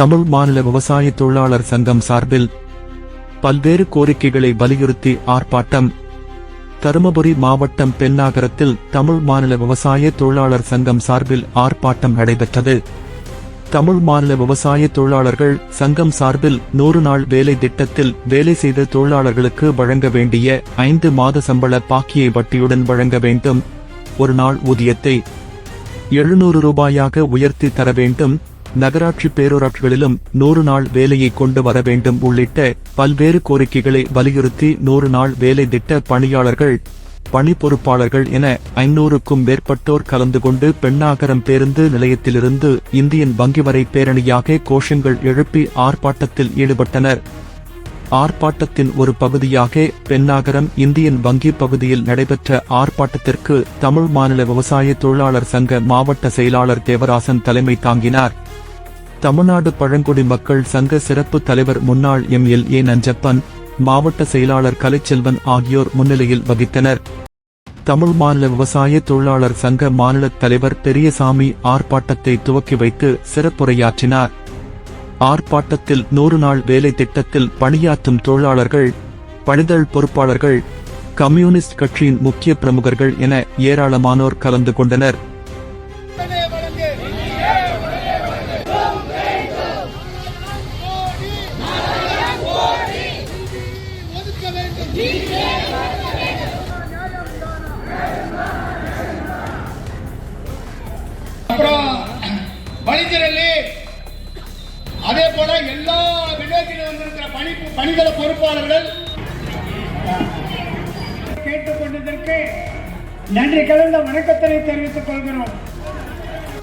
தமிழ் மாநில விவசாய தொழிலாளர் சங்கம் சார்பில் பல்வேறு கோரிக்கைகளை வலியுறுத்தி ஆர்ப்பாட்டம். தருமபுரி மாவட்டம் பென்னாகரத்தில் தமிழ் மாநில விவசாய தொழிலாளர் சங்கம் சார்பில் ஆர்ப்பாட்டம் நடைபெற்றது. தமிழ் மாநில விவசாய தொழிலாளர்கள் சங்கம் சார்பில் நூறு நாள் வேலை திட்டத்தில் வேலை செய்த தொழிலாளர்களுக்கு வழங்க வேண்டிய ஐந்து மாத சம்பள பாக்கியை வட்டியுடன் வழங்க வேண்டும். ஒரு நாள் ஊதியத்தை எழுநூறு ரூபாயாக உயர்த்தி தர வேண்டும். நகராட்சி பேரூராட்சிகளிலும் நூறு நாள் வேலையை கொண்டு வர வேண்டும் உள்ளிட்ட பல்வேறு கோரிக்கைகளை வலியுறுத்தி நூறு நாள் வேலை திட்ட பணியாளர்கள் பணி பொறுப்பாளர்கள் என ஐநூறுக்கும் மேற்பட்டோர் கலந்து கொண்டு பெண்ணாகரம் பேருந்து நிலையத்திலிருந்து இந்தியன் வங்கி வரை பேரணியாக கோஷங்கள் எழுப்பி ஆர்ப்பாட்டத்தில் ஈடுபட்டனர். ஆர்ப்பாட்டத்தின் ஒரு பகுதியாக பெண்ணாகரம் இந்தியன் வங்கி பகுதியில் நடைபெற்ற ஆர்ப்பாட்டத்திற்கு தமிழ் மாநில விவசாய தொழிலாளர் சங்க மாவட்ட செயலாளர் தேவராசன் தலைமை தாங்கினார். தமிழ்நாடு பழங்குடி மக்கள் சங்க சிறப்பு தலைவர் முன்னாள் எம்எல்ஏ நஞ்சப்பன் மாவட்ட செயலாளர் கலைச்செல்வன் ஆகியோர் முன்னிலையில் வகித்தனர். தமிழ் மாநில விவசாய தொழிலாளர் சங்க மாநில தலைவர் பெரியசாமி ஆர்ப்பாட்டத்தை துவக்கி வைத்து சிறப்புரையாற்றினார். ஆர்ப்பாட்டத்தில் நூறு நாள் வேலை திட்டத்தில் பணியாற்றும் தொழிலாளர்கள் பணிதல் பொறுப்பாளர்கள் கம்யூனிஸ்ட் கட்சியின் முக்கிய பிரமுகர்கள் என ஏராளமானோர் கலந்து கொண்டனர். வழித்திரலி அதே போல எல்லா வில்லேஜிலும் வந்திருக்கிற பணி பணிதள பொறுப்பாளர்கள் கேட்டுக்கொண்டதற்கு நன்றி கலந்த வணக்கத்தினை தெரிவித்துக் கொள்கிறோம்.